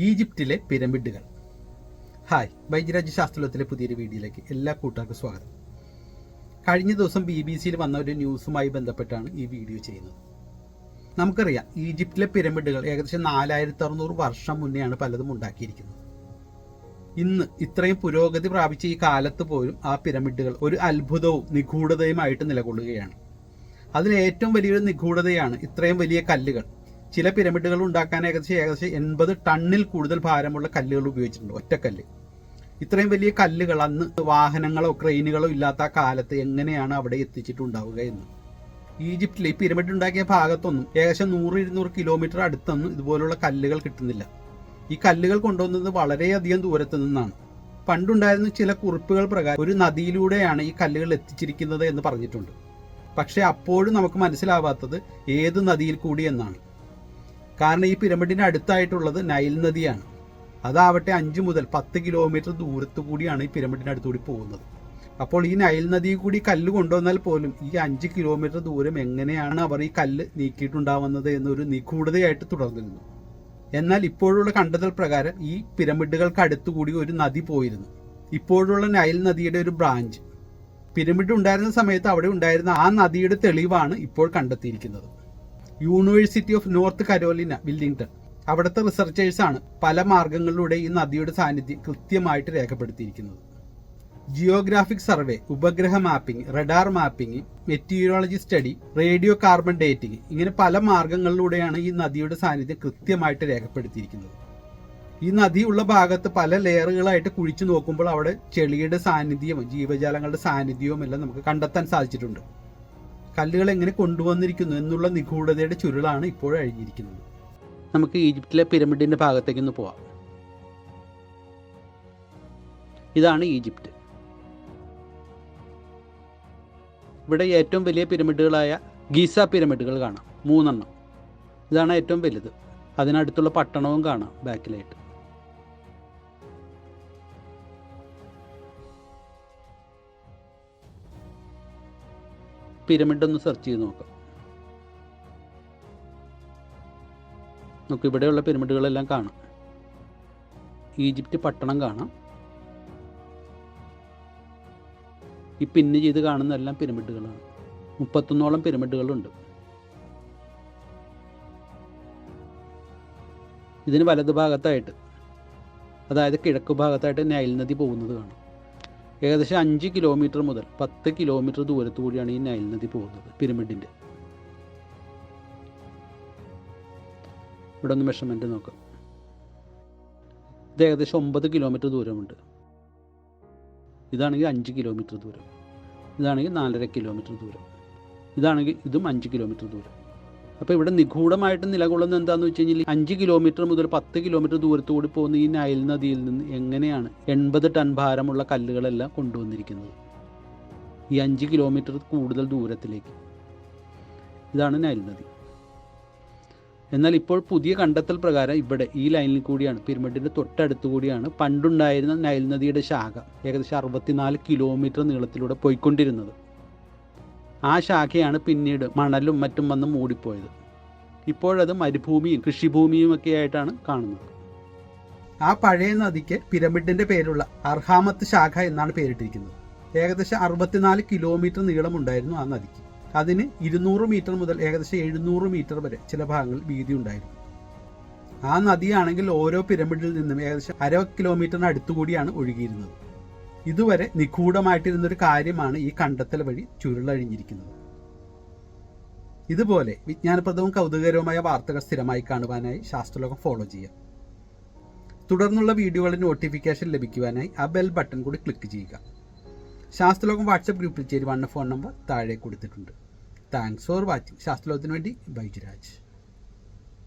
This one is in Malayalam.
ഈജിപ്തിലെ പിരമിഡുകൾ. ഹായ് വൈദ്യരാജ്യ ശാസ്ത്രത്തിലെ പുതിയൊരു വീഡിയോയിലേക്ക് എല്ലാ കൂട്ടുകാർക്കും സ്വാഗതം. കഴിഞ്ഞ ദിവസം ബി ബി സിയിൽ വന്ന ഒരു ന്യൂസുമായി ബന്ധപ്പെട്ടാണ് ഈ വീഡിയോ ചെയ്യുന്നത്. നമുക്കറിയാം ഈജിപ്തിലെ പിരമിഡുകൾ ഏകദേശം നാലായിരത്തി അറുന്നൂറ് വർഷം മുന്നെയാണ് പലതും ഉണ്ടാക്കിയിരിക്കുന്നത്. ഇന്ന് ഇത്രയും പുരോഗതി പ്രാപിച്ച ഈ കാലത്ത് പോലും ആ പിരമിഡുകൾ ഒരു അത്ഭുതവും നിഗൂഢതയുമായിട്ട് നിലകൊള്ളുകയാണ്. അതിൽ ഏറ്റവും വലിയൊരു നിഗൂഢതയാണ് ഇത്രയും വലിയ കല്ലുകൾ. ചില പിരമിഡുകൾ ഉണ്ടാക്കാൻ ഏകദേശം ഏകദേശം എൺപത് ടണ്ണിൽ കൂടുതൽ ഭാരമുള്ള കല്ലുകൾ ഉപയോഗിച്ചിട്ടുണ്ട് ഒറ്റക്കല്ല്. ഇത്രയും വലിയ കല്ലുകൾ അന്ന് വാഹനങ്ങളോ ക്രെയിനുകളോ ഇല്ലാത്ത കാലത്ത് എങ്ങനെയാണ് അവിടെ എത്തിച്ചിട്ടുണ്ടാവുക എന്ന്. ഈജിപ്തിൽ ഈ പിരമിഡ് ഉണ്ടാക്കിയ ഭാഗത്തൊന്നും ഏകദേശം നൂറ് ഇരുന്നൂറ് കിലോമീറ്റർ അടുത്തൊന്നും ഇതുപോലുള്ള കല്ലുകൾ കിട്ടുന്നില്ല. ഈ കല്ലുകൾ കൊണ്ടുവന്നത് വളരെയധികം ദൂരത്തു നിന്നാണ്. പണ്ടുണ്ടായിരുന്ന ചില കുറിപ്പുകൾ പ്രകാരം ഒരു നദിയിലൂടെയാണ് ഈ കല്ലുകൾ എത്തിച്ചിരിക്കുന്നത് എന്ന് പറഞ്ഞിട്ടുണ്ട്. പക്ഷെ അപ്പോഴും നമുക്ക് മനസ്സിലാവാത്തത് ഏത് നദിയിൽ കൂടി എന്നാണ്. കാരണം ഈ പിരമിഡിന് അടുത്തായിട്ടുള്ളത് നൈൽ നദിയാണ്. അതാവട്ടെ അഞ്ച് മുതൽ പത്ത് കിലോമീറ്റർ ദൂരത്ത് കൂടിയാണ് ഈ പിരമിഡിന് അടുത്തുകൂടി പോകുന്നത്. അപ്പോൾ ഈ നൈൽ നദി കൂടി കല്ല് കൊണ്ടുവന്നാൽ പോലും ഈ അഞ്ച് കിലോമീറ്റർ ദൂരം എങ്ങനെയാണ് അവർ ഈ കല്ല് നീക്കിയിട്ടുണ്ടാവുന്നത് എന്നൊരു നിഗൂഢതയായിട്ട് തുടർന്നിരുന്നു. എന്നാൽ ഇപ്പോഴുള്ള കണ്ടെത്തൽ പ്രകാരം ഈ പിരമിഡുകൾക്ക് അടുത്തുകൂടി ഒരു നദി പോയിരുന്നു. ഇപ്പോഴുള്ള നൈൽ നദിയുടെ ഒരു ബ്രാഞ്ച്. പിരമിഡ് ഉണ്ടായിരുന്ന സമയത്ത് അവിടെ ഉണ്ടായിരുന്ന ആ നദിയുടെ തെളിവാണ് ഇപ്പോൾ കണ്ടെത്തിയിരിക്കുന്നത്. University of North Carolina Wilmington അവിടുത്തെ റിസർച്ചേഴ്സാണ് പല മാർഗങ്ങളിലൂടെ ഈ നദിയുടെ സാന്നിധ്യം കൃത്യമായിട്ട് രേഖപ്പെടുത്തിയിരിക്കുന്നത്. ജിയോഗ്രാഫിക് സർവേ ഉപഗ്രഹ mapping radar mapping meteorology study radio carbon dating ഇങ്ങനെ പല മാർഗങ്ങളിലൂടെയാണ് ഈ നദിയുടെ സാന്നിധ്യം കൃത്യമായിട്ട് രേഖപ്പെടുത്തിയിരിക്കുന്നത്. ഈ നദി ഉള്ള ഭാഗത്ത് പല ലെയറുകളായിട്ട് കുഴിച്ചു നോക്കുമ്പോൾ അവിടെ ചെളിയുടെ സാന്നിധ്യവും ജീവജാലങ്ങളുടെ സാന്നിധ്യവും എല്ലാം നമുക്ക് കണ്ടെത്താൻ സാധിച്ചിട്ടുണ്ട്. കല്ലുകൾ എങ്ങനെ കൊണ്ടുവന്നിരിക്കുന്നു എന്നുള്ള നിഗൂഢതയുടെ ചുരുളാണ് ഇപ്പോൾ അഴിഞ്ഞിരിക്കുന്നത്. നമുക്ക് ഈജിപ്തിലെ ഭാഗത്തേക്ക് ഒന്ന് പോവാം. ഇതാണ് ഈജിപ്ത്. ഇവിടെ ഏറ്റവും വലിയ പിരമിഡുകളായ ഗീസ പിരമിഡുകൾ കാണാം. മൂന്നെണ്ണം. ഇതാണ് ഏറ്റവും വലുത്. അതിനടുത്തുള്ള പട്ടണവും കാണാം ബാക്കിലായിട്ട്. പിരമിഡ് ഒന്ന് സെർച്ച് ചെയ്ത് നോക്കാം. നമുക്ക് ഇവിടെയുള്ള പിരമിഡുകളെല്ലാം കാണാം. ഈജിപ്റ്റ് പട്ടണം കാണാം. ഈ പിന്ന് ചെയ്ത് കാണുന്നതെല്ലാം പിരമിഡുകളാണ്. മുപ്പത്തൊന്നോളം പിരമിഡുകളുണ്ട്. ഇതിന് വലതുഭാഗത്തായിട്ട് അതായത് കിഴക്ക് ഭാഗത്തായിട്ട് നൈൽ നദി പോകുന്നത് കാണാം. ഏകദേശം അഞ്ച് കിലോമീറ്റർ മുതൽ പത്ത് കിലോമീറ്റർ ദൂരത്തുകൂടിയാണ് ഈ നൈൽ നദി പോകുന്നത് പിരമിഡിന്റെ ഇവിടെ ഒന്ന് മെഷർമെന്റ് നോക്കാം. ഇത് ഏകദേശം ഒമ്പത് കിലോമീറ്റർ ദൂരമുണ്ട്. ഇതാണെങ്കിൽ അഞ്ച് കിലോമീറ്റർ ദൂരം. ഇതാണെങ്കിൽ നാലര കിലോമീറ്റർ ദൂരം. ഇതാണെങ്കിൽ ഇതും അഞ്ച് കിലോമീറ്റർ ദൂരം. അപ്പോൾ ഇവിടെ നിഗൂഢമായിട്ട് നിലകൊള്ളുന്ന എന്താണെന്ന് വെച്ച് കഴിഞ്ഞാൽ അഞ്ച് കിലോമീറ്റർ മുതൽ പത്ത് കിലോമീറ്റർ ദൂരത്തോടി പോകുന്ന ഈ നയൽ നദിയിൽ നിന്ന് എങ്ങനെയാണ് എൺപത് ടൺ ഭാരമുള്ള കല്ലുകളെല്ലാം കൊണ്ടുവന്നിരിക്കുന്നത്? ഈ അഞ്ച് കിലോമീറ്റർ കൂടുതൽ ദൂരത്തിലേക്ക്. ഇതാണ് നൈൽ നദി. എന്നാൽ ഇപ്പോൾ പുതിയ കണ്ടെത്തൽ പ്രകാരം ഇവിടെ ഈ ലൈനിൽ കൂടിയാണ് പിരമിഡിന്റെ തൊട്ടടുത്ത് കൂടിയാണ് പണ്ടുണ്ടായിരുന്ന നൈൽ നദിയുടെ ശാഖ. ഏകദേശം അറുപത്തിനാല് കിലോമീറ്റർ നീളത്തിലൂടെ പോയിക്കൊണ്ടിരുന്നത്. ആ ശാഖയാണ് പിന്നീട് മണലും മറ്റും വന്ന് മൂടിപ്പോയത്. ഇപ്പോഴത് മരുഭൂമിയും കൃഷിഭൂമിയും ഒക്കെ ആയിട്ടാണ് കാണുന്നത്. ആ പഴയ നദിക്ക് പിരമിഡിന്റെ പേരുള്ള അർഹാമത്ത് ശാഖ എന്നാണ് പേരിട്ടിരിക്കുന്നത്. ഏകദേശം അറുപത്തിനാല് കിലോമീറ്റർ നീളമുണ്ടായിരുന്നു ആ നദിക്ക്. അതിന് ഇരുന്നൂറ് മീറ്റർ മുതൽ ഏകദേശം എഴുന്നൂറ് മീറ്റർ വരെ ചില ഭാഗങ്ങളിൽ വീതി ഉണ്ടായിരുന്നു. ആ നദിയാണെങ്കിൽ ഓരോ പിരമിഡിൽ നിന്നും ഏകദേശം അര കിലോമീറ്ററിന് അടുത്തുകൂടിയാണ് ഒഴുകിയിരുന്നത്. ഇതുവരെ നിഗൂഢമായിട്ടിരുന്നൊരു കാര്യമാണ് ഈ കണ്ടെത്തൽ വഴി ചുരുളഴിഞ്ഞിരിക്കുന്നത്. ഇതുപോലെ വിജ്ഞാനപ്രദവും കൗതുകകരവുമായ വാർത്തകൾ സ്ഥിരമായി കാണുവാനായി ശാസ്ത്രലോകം ഫോളോ ചെയ്യുക. തുടർന്നുള്ള വീഡിയോകളുടെ നോട്ടിഫിക്കേഷൻ ലഭിക്കുവാനായി ആ ബെൽ ബട്ടൺ കൂടി ക്ലിക്ക് ചെയ്യുക. ശാസ്ത്രലോകം വാട്സപ്പ് ഗ്രൂപ്പിൽ ചേരുവാനുള്ള ഫോൺ നമ്പർ താഴെ കൊടുത്തിട്ടുണ്ട്. Thanks for watching. ശാസ്ത്രലോകത്തിന് വേണ്ടി ബൈജുരാജ്.